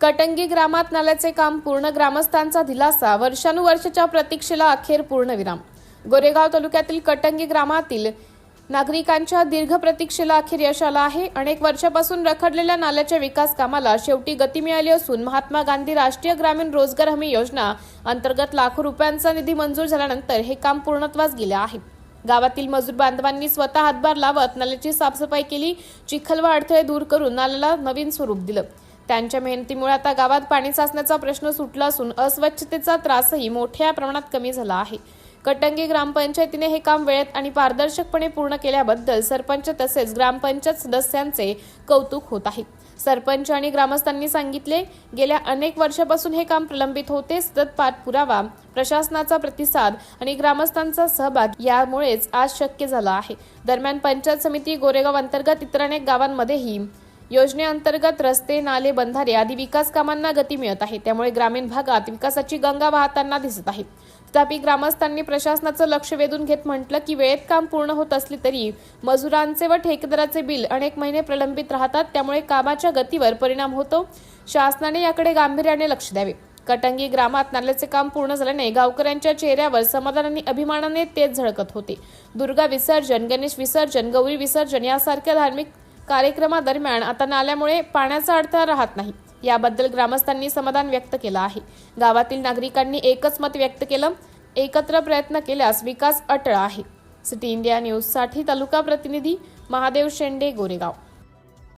कटंगी ग्रामात नाल्याचे काम पूर्ण ग्रामस्थांचा दिलासा. वर्षानुवर्षाच्या प्रतीक्षेला अखेर पूर्णविराम. गोरेगाव तालुक्यातील कटंगी ग्रामातील नागरिकांच्या दीर्घ प्रतीक्षेला अखेर यश आला आहे. अनेक वर्षापासून रखडलेल्या नाल्याच्या विकास कामाला शेवटी गती मिळाली असून महात्मा गांधी राष्ट्रीय ग्रामीण रोजगार हमी योजना अंतर्गत लाखो रुपयांचा निधी मंजूर झाल्यानंतर हे काम पूर्णत्वास गेले आहे. गावातील मजूर बांधवांनी स्वतः हातभार लावत नाल्याची साफसफाई केली. चिखल व अडथळे दूर करून नाल्याला नवीन स्वरूप दिलं. त्यांच्या मेहनतीमुळे आता गावात पाणी साचण्याचा प्रश्न सुटला असून अस्वच्छतेचा त्रासही मोठ्या प्रमाणात कमी झाला आहे. कटंगी ग्रामपंचायतीने हे काम वेळेत आणि पारदर्शकपणे पूर्ण केल्याबद्दल सरपंच तसेच ग्रामपंचायत सदस्यांचे कौतुक होत आहे. सरपंच आणि ग्रामस्थांनी सांगितले गेल्या अनेक वर्षापासून हे काम प्रलंबित होते सतत पाठपुरावा प्रशासनाचा प्रतिसाद आणि ग्रामस्थांचा सहभाग यामुळेच आज शक्य झालं आहे. दरम्यान पंचायत समिती गोरेगाव अंतर्गत इतर अनेक गावांमध्येही योजनेअंतर्गत रस्ते नाले बंधारे आदी विकास कामांना गती मिळत आहे. त्यामुळे ग्रामीण भागात विकासाची गंगा वाहताना दिसत आहे. तथापि ग्रामस्थांनी प्रशासनाचं लक्ष वेधून घेत म्हटलं की वेळेत काम पूर्ण होत असले तरी मजुरांचे व ठेकेदाराचे बिल अनेक महिने प्रलंबित राहतात. त्यामुळे कामाच्या गतीवर परिणाम होतो. शासनाने याकडे गांभीर्याने लक्ष द्यावे. कटंगी ग्रामात नाल्याचे काम पूर्ण झाल्याने गावकऱ्यांच्या चेहऱ्यावर समाधान आणि अभिमानाने तेच झळकत होते. दुर्गा विसर्जन गणेश विसर्जन गौरी विसर्जन यासारख्या धार्मिक कार्यक्रमादरम्यान आता नाल्यामुळे पाण्याचा अडथळा राहत नाही. याबद्दल ग्रामस्थांनी समाधान व्यक्त केलं आहे. गावातील नागरिकांनी एकच मत व्यक्त केलं एकत्र प्रयत्न केल्यास विकास अटळ आहे. सिटी इंडिया न्यूजसाठी तालुका प्रतिनिधी महादेव शेंडे गोरेगाव.